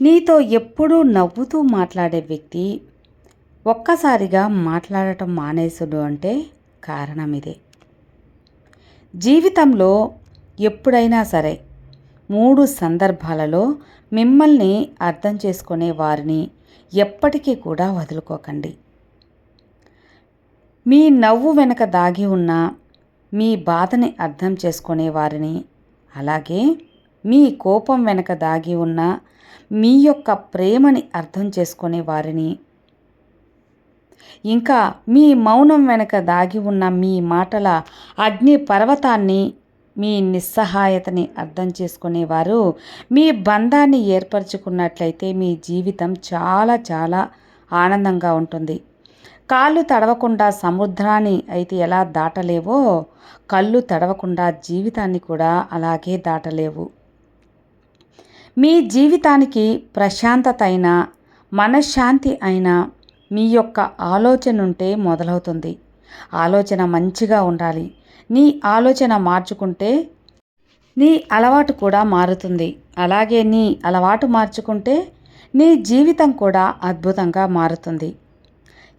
నీతో ఎప్పుడూ నవ్వుతూ మాట్లాడే వ్యక్తి ఒక్కసారిగా మాట్లాడటం మానేసుడు అంటే కారణం ఇదే. జీవితంలో ఎప్పుడైనా సరే మూడు సందర్భాలలో మిమ్మల్ని అర్థం చేసుకునే వారిని ఎప్పటికీ కూడా వదులుకోకండి. మీ నవ్వు వెనక దాగి ఉన్న మీ బాధని అర్థం చేసుకునే వారిని అలాగే మీ కోపం వెనక దాగి ఉన్న మీ యొక్క ప్రేమని అర్థం చేసుకునే వారిని. ఇంకా మీ మౌనం వెనక దాగి ఉన్న మీ మాటల అగ్ని పర్వతాన్ని మీ నిస్సహాయతని అర్థం చేసుకునేవారు మీ బంధాన్ని ఏర్పరచుకున్నట్లయితే మీ జీవితం చాలా చాలా ఆనందంగా ఉంటుంది. కాళ్ళు తడవకుండా సముద్రాన్ని అయితే ఎలా దాటలేవో కళ్ళు తడవకుండా జీవితాన్ని కూడా అలాగే దాటలేవు. మీ జీవితానికి ప్రశాంతత అయినా మనశ్శాంతి అయినా మీ యొక్క ఆలోచన ఉంటే మొదలవుతుంది. ఆలోచన మంచిగా ఉండాలి. నీ ఆలోచన మార్చుకుంటే నీ అలవాటు కూడా మారుతుంది. అలాగే నీ అలవాటు మార్చుకుంటే నీ జీవితం కూడా అద్భుతంగా మారుతుంది.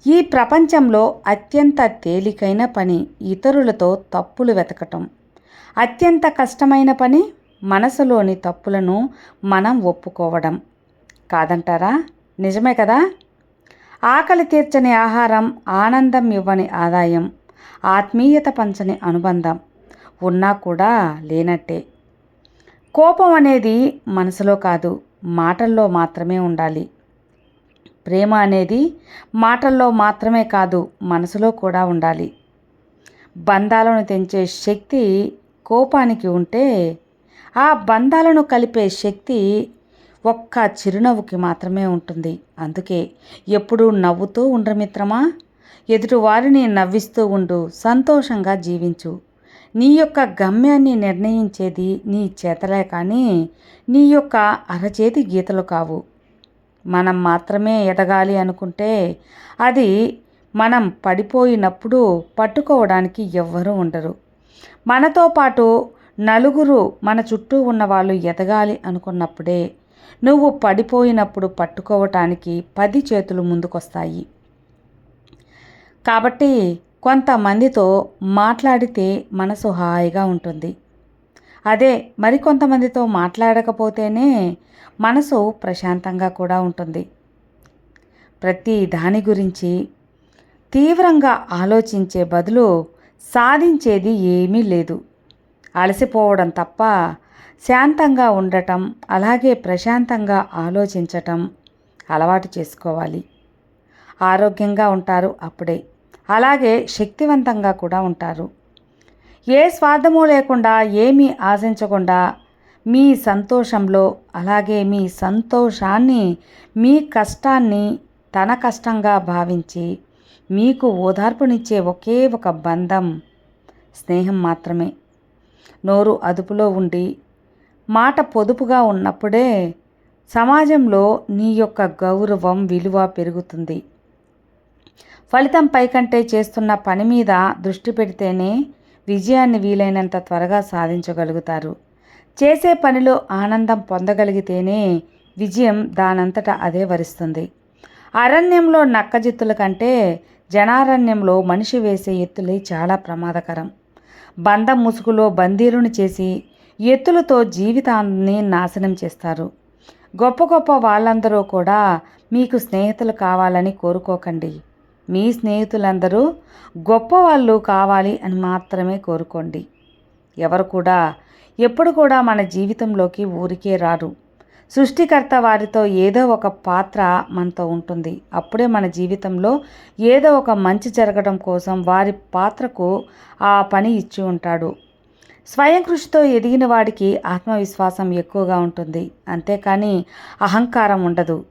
ఈ ప్రపంచంలో అత్యంత తేలికైన పని ఇతరులతో తప్పులు వెతకటం. అత్యంత కష్టమైన పని మనసులోని తప్పులను మనం ఒప్పుకోవడం. కాదంటారా? నిజమే కదా? ఆకలి తీర్చని ఆహారం ఆనందం ఇవ్వని ఆదాయం ఆత్మీయత పంచని అనుబంధం ఉన్నా కూడా లేనట్టే. కోపం అనేది మనసులో కాదు మాటల్లో మాత్రమే ఉండాలి. ప్రేమ అనేది మాటల్లో మాత్రమే కాదు మనసులో కూడా ఉండాలి. బంధాలను తెంచే శక్తి కోపానికి ఉంటే ఆ బంధాలను కలిపే శక్తి ఒక్క చిరునవ్వుకి మాత్రమే ఉంటుంది. అందుకే ఎప్పుడూ నవ్వుతూ ఉండరు మిత్రమా? ఎదుటివారిని నవ్విస్తూ ఉండు సంతోషంగా జీవించు. నీ యొక్క గమ్యాన్ని నిర్ణయించేది నీ చేతలే కానీ నీ యొక్క అరచేతి గీతలు కావు. మనం మాత్రమే ఎదగాలి అనుకుంటే అది మనం పడిపోయినప్పుడు పట్టుకోవడానికి ఎవ్వరూ ఉండరు. మనతో పాటు నలుగురు మన చుట్టూ ఉన్న వాళ్ళు ఎదగాలి అనుకున్నప్పుడే నువ్వు పడిపోయినప్పుడు పట్టుకోవటానికి పది చేతులు ముందుకొస్తాయి. కాబట్టి కొంతమందితో మాట్లాడితే మనసు హాయిగా ఉంటుంది. అదే మరికొంతమందితో మాట్లాడకపోతేనే మనసు ప్రశాంతంగా కూడా ఉంటుంది. ప్రతి దాని గురించి తీవ్రంగా ఆలోచించే బదులు సాధించేది ఏమీ లేదు. అలసిపోవడం తప్ప శాంతంగా ఉండటం అలాగే ప్రశాంతంగా ఆలోచించటం అలవాటు చేసుకోవాలి. ఆరోగ్యంగా ఉంటారు అప్పుడే. అలాగే శక్తివంతంగా కూడా ఉంటారు. ఏ స్వార్థము లేకుండా ఏమీ ఆశించకుండా మీ సంతోషంలో అలాగే మీ సంతోషాన్ని మీ కష్టాన్ని తన కష్టంగా భావించి మీకు ఓదార్పునిచ్చే ఒకే ఒక బంధం స్నేహం మాత్రమే. నోరు అదుపులో ఉండి మాట పొదుపుగా ఉన్నప్పుడే సమాజంలో నీ యొక్క గౌరవం విలువ పెరుగుతుంది. ఫలితంపై కంటే చేస్తున్న పని మీద దృష్టి పెడితేనే విజయాన్ని వీలైనంత త్వరగా సాధించగలుగుతారు. చేసే పనిలో ఆనందం పొందగలిగితేనే విజయం దానంతట అదే వరిస్తుంది. అరణ్యంలో నక్కజిత్తుల కంటే జనారణ్యంలో మనిషి వేసే ఎత్తులే చాలా ప్రమాదకరం. బంధం ముసుగులో బందీలను చేసి ఎత్తులతో జీవితాన్ని నాశనం చేస్తారు. గొప్ప గొప్ప వాళ్ళందరూ కూడా మీకు స్నేహితులు కావాలని కోరుకోకండి. మీ స్నేహితులందరూ గొప్పవాళ్ళు కావాలి అని మాత్రమే కోరుకోండి. ఎవరు కూడా ఎప్పుడు కూడా మన జీవితంలోకి ఊరికే రారు. సృష్టికర్త వారితో ఏదో ఒక పాత్ర మనతో ఉంటుంది. అప్పుడే మన జీవితంలో ఏదో ఒక మంచి జరగడం కోసం వారి పాత్రకు ఆ పని ఇచ్చి ఉంటాడు. స్వయం కృషితో ఎదిగిన వాడికి ఆత్మవిశ్వాసం ఎక్కువగా ఉంటుంది. అంతేకాని అహంకారం ఉండదు.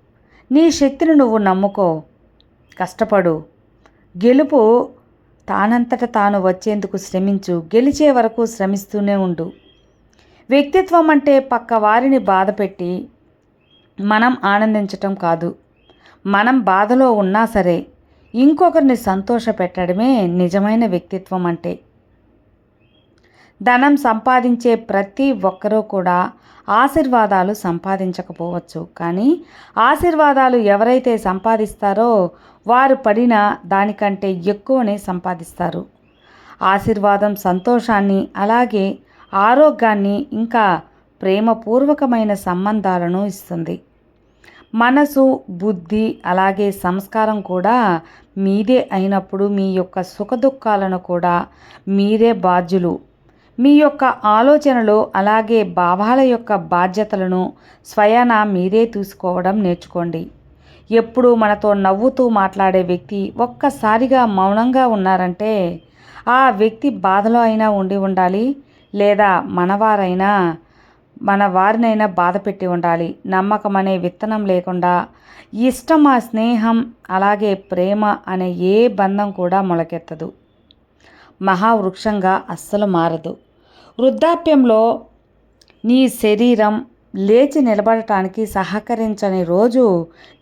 నీ శక్తిని నువ్వు నమ్ముకో. కష్టపడు. గెలుపు తానంతట తాను వచ్చేందుకు శ్రమించు. గెలిచే వరకు శ్రమిస్తూనే ఉండు. వ్యక్తిత్వం అంటే పక్క వారిని బాధపెట్టి మనం ఆనందించటం కాదు. మనం బాధలో ఉన్నా సరే ఇంకొకరిని సంతోష పెట్టడమే నిజమైన వ్యక్తిత్వం అంటే. ధనం సంపాదించే ప్రతి ఒక్కరూ కూడా ఆశీర్వాదాలు సంపాదించకపోవచ్చు. కానీ ఆశీర్వాదాలు ఎవరైతే సంపాదిస్తారో వారు పడిన దానికంటే ఎక్కువనే సంపాదిస్తారు. ఆశీర్వాదం సంతోషాన్ని అలాగే ఆరోగ్యాన్ని ఇంకా ప్రేమపూర్వకమైన సంబంధాలను ఇస్తుంది. మనసు బుద్ధి అలాగే సంస్కారం కూడా మీదే అయినప్పుడు మీ యొక్క సుఖదుఖాలను కూడా మీరే బాధ్యులు. మీ యొక్క ఆలోచనలు అలాగే భావాల యొక్క బాధ్యతలను స్వయాన మీరే తీసుకోవడం నేర్చుకోండి. ఎప్పుడు మనతో నవ్వుతూ మాట్లాడే వ్యక్తి ఒక్కసారిగా మౌనంగా ఉన్నారంటే ఆ వ్యక్తి బాధలో అయినా ఉండి ఉండాలి లేదా మనవారైనా మన వారినైనా బాధ పెట్టి ఉండాలి. నమ్మకం అనే విత్తనం లేకుండా ఇష్టం ఆ స్నేహం అలాగే ప్రేమ అనే ఏ బంధం కూడా మొలకెత్తదు. మహావృక్షంగా అస్సలు మారదు. వృద్ధాప్యంలో నీ శరీరం లేచి నిలబడటానికి సహకరించని రోజు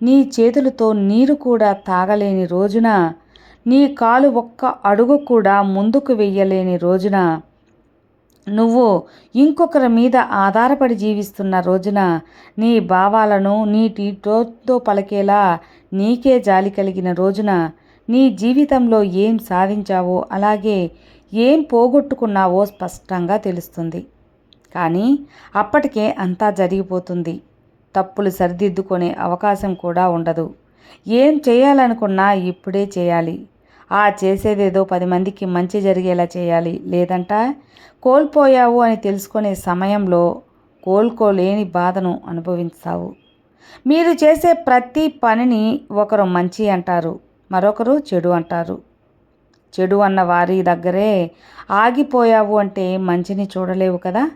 నీ చేతులతో నీరు కూడా తాగలేని రోజున నీ కాలు ఒక్క అడుగు కూడా ముందుకు వెయ్యలేని రోజున నువ్వు ఇంకొకరి మీద ఆధారపడి జీవిస్తున్న రోజున నీ భావాలను నీటితో పలికేలా నీకే జాలి కలిగిన రోజున నీ జీవితంలో ఏం సాధించావో అలాగే ఏం పోగొట్టుకున్నావో స్పష్టంగా తెలుస్తుంది. కానీ అప్పటికే అంతా జరిగిపోతుంది. తప్పులు సరిదిద్దుకునే అవకాశం కూడా ఉండదు. ఏం చేయాలనుకున్నా ఇప్పుడే చేయాలి. ఆ చేసేదేదో పది మందికి మంచి జరిగేలా చేయాలి. లేదంట కోల్పోయావు అని తెలుసుకునే సమయంలో కోలుకోలేని బాధను అనుభవిస్తావు మీరు చేసే ప్రతి పనిని ఒకరు మంచి అంటారు మరొకరు చెడు అంటారు. చెడు అన్న వారి దగ్గరే ఆగిపోయావు అంటే మంచిని చూడలేవు కదా?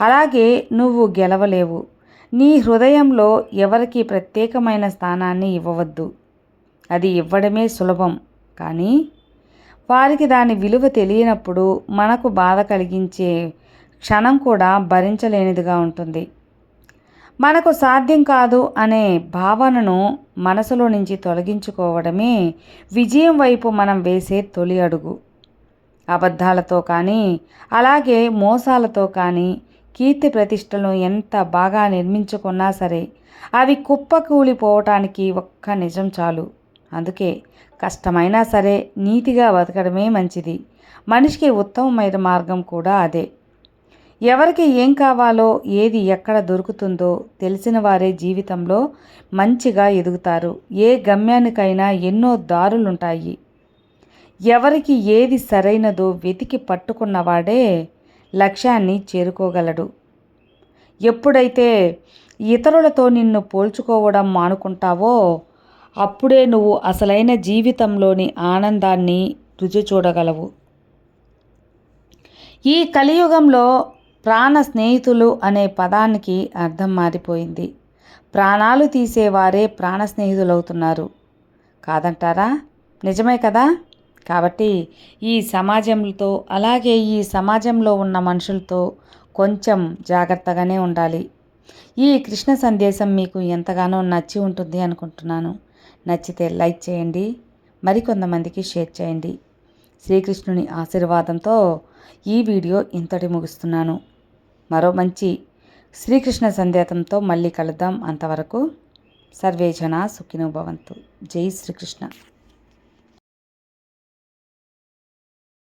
అలాగే నువ్వు గెలవలేవు. నీ హృదయంలో ఎవరికి ప్రత్యేకమైన స్థానాన్ని ఇవ్వవద్దు. అది ఇవ్వడమే సులభం. కానీ వారికి దాని విలువ తెలియనప్పుడు మనకు బాధ కలిగించే క్షణం కూడా భరించలేనిదిగా ఉంటుంది. మనకు సాధ్యం కాదు అనే భావనను మనసులో నుంచి తొలగించుకోవడమే విజయం వైపు మనం వేసే తొలి అడుగు. అబద్ధాలతో కానీ అలాగే మోసాలతో కానీ కీర్తి ప్రతిష్టలను ఎంత బాగా నిర్మించుకున్నా సరే అవి కుప్పకూలిపోవటానికి ఒక్క నిజం చాలు. అందుకే కష్టమైనా సరే నీతిగా బతకడమే మంచిది. మనిషికి ఉత్తమమైన మార్గం కూడా అదే. ఎవరికి ఏం కావాలో ఏది ఎక్కడ దొరుకుతుందో తెలిసిన వారే జీవితంలో మంచిగా ఎదుగుతారు. ఏ గమ్యానికైనా ఎన్నో దారులుంటాయి. ఎవరికి ఏది సరైనదో వెతికి పట్టుకున్నవాడే లక్ష్యాన్ని చేరుకోగలడు. ఎప్పుడైతే ఇతరులతో నిన్ను పోల్చుకోవడం మానుకుంటావో అప్పుడే నువ్వు అసలైన జీవితంలోని ఆనందాన్ని రుచి చూడగలవు ఈ కలియుగంలో ప్రాణ స్నేహితులు అనే పదానికి అర్థం మారిపోయింది. ప్రాణాలు తీసేవారే ప్రాణ స్నేహితులవుతున్నారు. కాదంటారా? నిజమే కదా? కాబట్టి ఈ సమాజంతో అలాగే ఈ సమాజంలో ఉన్న మనుషులతో కొంచెం జాగ్రత్తగానే ఉండాలి. ఈ కృష్ణ సందేశం మీకు ఎంతగానో నచ్చి ఉంటుంది అనుకుంటున్నాను. నచ్చితే లైక్ చేయండి మరికొంతమందికి షేర్ చేయండి. శ్రీకృష్ణుని ఆశీర్వాదంతో ఈ వీడియో ఇంతటి ముగిస్తున్నాను. మరో మంచి శ్రీకృష్ణ సందేశంతో మళ్ళీ కలుద్దాం. అంతవరకు సర్వేజన సుఖినోభవంతు జై శ్రీకృష్ణ.